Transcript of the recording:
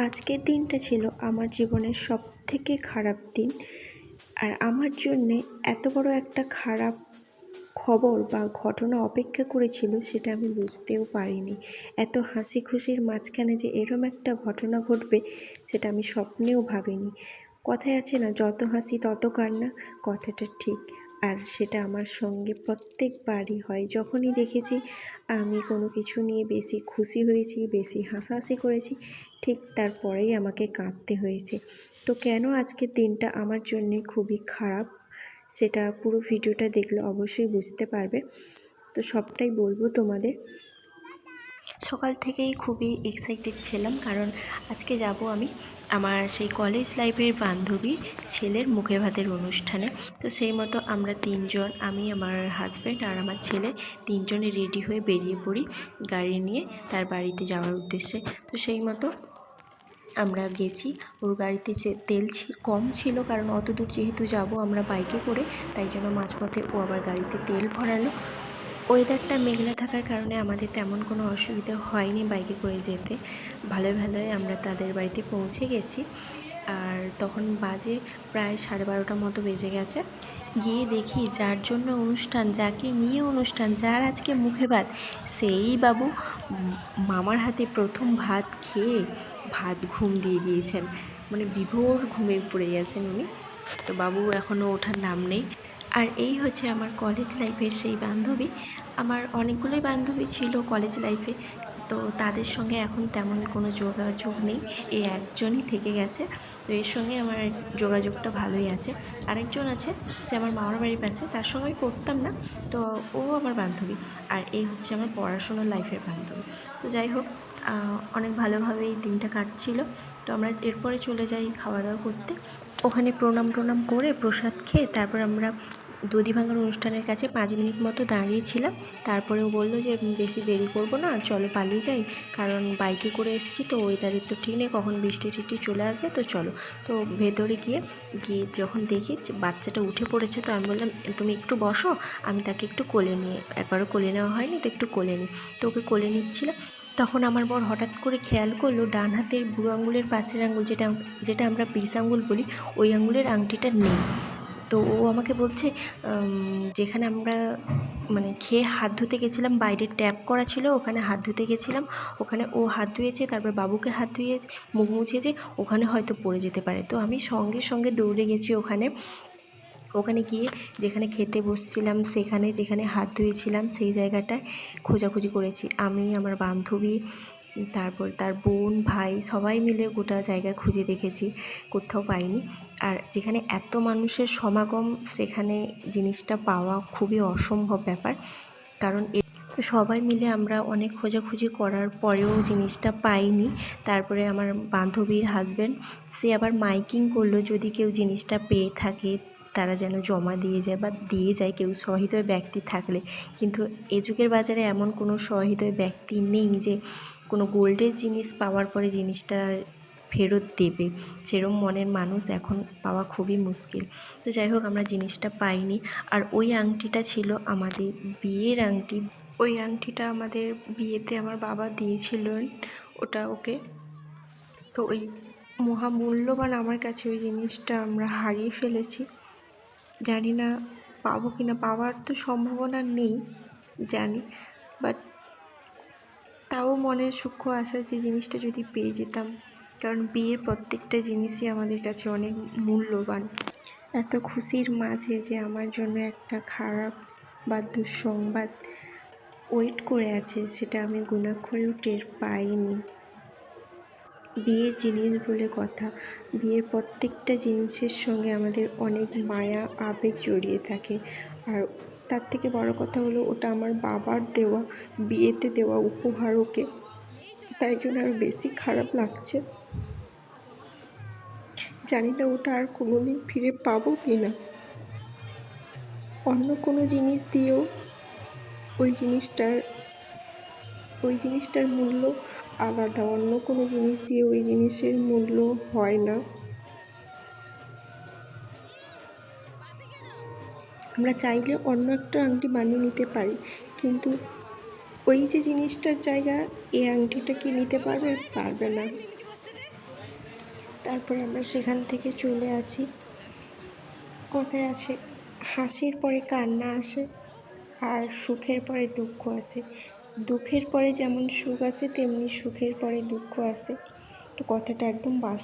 আজকের দিনটা ছিল আমার জীবনের সব থেকে খারাপ দিন। আর আমার জন্যে এত বড় একটা খারাপ খবর বা ঘটনা অপেক্ষা করেছিল সেটা আমি বুঝতেও পারিনি। এত হাসি খুশির মাঝখানে যে এরম একটা ঘটনা ঘটবে সেটা আমি স্বপ্নেও ভাবিনি। কথায় আছে না, যত হাসি তত কান্না, কথাটা ঠিক। আর সেটা আমার সঙ্গে প্রত্যেকবারই হয়। যখনই দেখেছি আমি কোনো কিছু নিয়ে বেশি খুশি হয়েছি, বেশি হাসাহাসি করেছি, ঠিক তারপরেই আমাকে কাঁদতে হয়েছে। তো কেন আজকের দিনটা আমার জন্যে খুবই খারাপ, সেটা পুরো ভিডিওটা দেখলে অবশ্যই বুঝতে পারবে। তো সবটাই বলব তোমাদের। সকাল থেকেই খুবই এক্সাইটেড ছিলাম, কারণ আজকে যাব আমি আমার সেই কলেজ লাইফের বান্ধবীর ছেলের মুখে ভাতের অনুষ্ঠানে। তো সেই মতো আমরা তিনজন, আমি, আমার হাজব্যান্ড আর আমার ছেলে তিনজনে রেডি হয়ে বেরিয়ে পড়ি গাড়ি নিয়ে তার বাড়িতে যাওয়ার উদ্দেশ্যে। তো সেই মতো আমরা গেছি, ওর গাড়িতে যে তেল কম ছিল কারণ অত দূর যেহেতু যাব আমরা বাইকে করে, তাই জন্য মাঝপথে ও আবার গাড়িতে তেল ভরালো। ওয়েদারটা মেঘলা থাকার কারণে আমাদের তেমন কোনো অসুবিধা হয়নি বাইকে করে যেতে। ভালোই ভালোই আমরা তাদের বাড়িতে পৌঁছে গেছি। আর তখন বাজে প্রায় সাড়ে বারোটার মতো বেজে গেছে। গিয়ে দেখি যার জন্য অনুষ্ঠান, যাকে নিয়ে অনুষ্ঠান, যার আজকে মুখে ভাত, সেই বাবু মামার হাতে প্রথম ভাত খেয়ে ভাত ঘুম দিয়ে দিয়েছেন। মানে বিভোর ঘুমে পড়ে গেছেন উনি। তো বাবু এখনও ওঠার নাম নেই। আর এই হচ্ছে আমার কলেজ লাইফের সেই বান্ধবী। আমার অনেকগুলোই বান্ধবী ছিল কলেজ লাইফে তো তাদের সঙ্গে এখন তেমন কোনো যোগাযোগ নেই। এই একজনই থেকে গেছে। তো এর সঙ্গে আমার যোগাযোগটা ভালোই আছে। আরেকজন আছে যে আমার মামার বাড়ির পাশে, তার সঙ্গে করতাম না। তো ও আমার বান্ধবী। আর এই হচ্ছে আমার পড়াশোনার লাইফের বান্ধবী। তো যাই হোক অনেক ভালোভাবে এই দিনটা কাটছিল। তো আমরা এরপরে চলে যাই খাওয়া দাওয়া করতে। ওখানে প্রণাম প্রণাম করে প্রসাদ খেয়ে তারপর আমরা দধি ভাঙার অনুষ্ঠানের কাছে পাঁচ মিনিট মতো দাঁড়িয়েছিলাম তারপরে ও বলল যে বেশি দেরি করব না, চলো পালিয়ে যাই। কারণ বাইকে করে এসেছি তো ওয়েদারের তো ঠিক নেই, কখন বৃষ্টি টিষ্টি চলে আসবে, তো চলো। তো ভেতরে গিয়ে গিয়ে যখন দেখি বাচ্চাটা উঠে পড়েছে, তো আমি বললাম, তুমি একটু বসো, আমি তাকে একটু কোলে নিয়ে, একবারও কোলে নেওয়া হয়নি, তো একটু কোলে নিই তো ওকে কোলে নিচ্ছিলাম। তখন আমার বর হঠাৎ করে খেয়াল করল ডান হাতের বুড়ো আঙুলের পাশের আঙুল যেটা যেটা আমরা পিস আঙুল বলি, ওই আঙুলের আংটিটা নেই। তো ও আমাকে বলছে যেখানে আমরা মানে খেয়ে হাত ধুতে গেছিলাম, বাইরে ট্যাপ করা ছিল, ওখানে হাত ধুতে গেছিলাম। ওখানে ও হাত ধুয়েছে, তারপর বাবুকে হাত ধুয়ে মুখ মুছেছে, ওখানে হয়তো পড়ে যেতে পারে। তো আমি সঙ্গে সঙ্গে দৌড়ে গেছি ওখানে। ওখানে গিয়ে যেখানে খেতে বসছিলাম সেখানে যেখানে হাত ধুয়েছিলাম সেই জায়গাটায় খোঁজাখুঁজি করেছি। আমি, আমার বান্ধবী, তারপর তার বোন, ভাই সবাই মিলে গোটা জায়গা খুঁজে দেখেছি, কোথাও পাইনি। আর যেখানে এত মানুষের সমাগম, সেখানে জিনিসটা পাওয়া খুবই অসম্ভব ব্যাপার। কারণ সবাই মিলে আমরা অনেক খোঁজাখুঁজি করার পরেও জিনিসটা পাইনি। তারপরে আমার বান্ধবীর হাজব্যান্ড সে আবার মাইকিং করল, যদি কেউ জিনিসটা পেয়ে থাকে তারা যেন জমা দিয়ে যায় বা দিয়ে যায় কেউ সহৃদয় ব্যক্তি থাকলে। কিন্তু এ যুগের বাজারে এমন কোনো সহৃদয় ব্যক্তি নেই যে কোনো গোল্ডের জিনিস পাওয়ার পরে জিনিসটা ফেরত দেবে। সেরম মনের মানুষ এখন পাওয়া খুবই মুশকিল। তো যাই হোক, আমরা জিনিসটা পাইনি। আর ওই আংটিটা ছিল আমাদের বিয়ের আংটি। ওই আংটিটা আমাদের বিয়েতে আমার বাবা দিয়েছিলেন ওটা ওকে। তো ওই মহামূল্যবান আমার কাছে ওই জিনিসটা আমরা হারিয়ে ফেলেছি। জানি না পাবো কি না, পাওয়ার তো সম্ভাবনা নেই, জানি। বাট তাও মনে সূক্ষ্ম আশা যে জিনিসটা যদি পেয়ে যেতাম, কারণ বিয়ের প্রত্যেকটা জিনিসই আমাদের কাছে অনেক মূল্যবান। এত খুশির মাঝে যে আমার জন্য একটা খারাপ বা দুঃসংবাদ ওয়েট করে আছে, সেটা আমি গুণাক্ষরেও টের পাইনি। বিয়ের জিনিস বলে কথা। বিয়ের প্রত্যেকটা জিনিসের সঙ্গে আমাদের অনেক মায়া, আবেগ জড়িয়ে থাকে। আর তার থেকে বড় কথা হলো, ওটা আমার বাবার দেওয়া, বিয়েতে দেওয়া উপহার ওকে। তাই জন্য আরও বেশি খারাপ লাগছে। জানি না ওটা আর কোনো দিন ফিরে পাবো কি না। অন্য কোনো জিনিস দিয়েও ওই জিনিসটার ওই জিনিসটার মূল্য আলাদা, অন্য কোনো জিনিস দিয়ে ওই জিনিসের মূল্য হয় না। আমরা চাইলে অন্য একটা আংটি বানিয়ে নিতে পারি, কিন্তু ওই যে জিনিসটার জায়গা, এই আংটিটা কি নিতে পারবে? পারবে না। তারপর আমরা সেখান থেকে চলে আসি। কথায় আছে, হাসির পরে কান্না আসে আর সুখের পরে দুঃখ আসে। দুঃখের পরে যেমন সুখ আছে তেমনি সুখের পরে দুঃখ আছে। তো কথাটা একদম বাস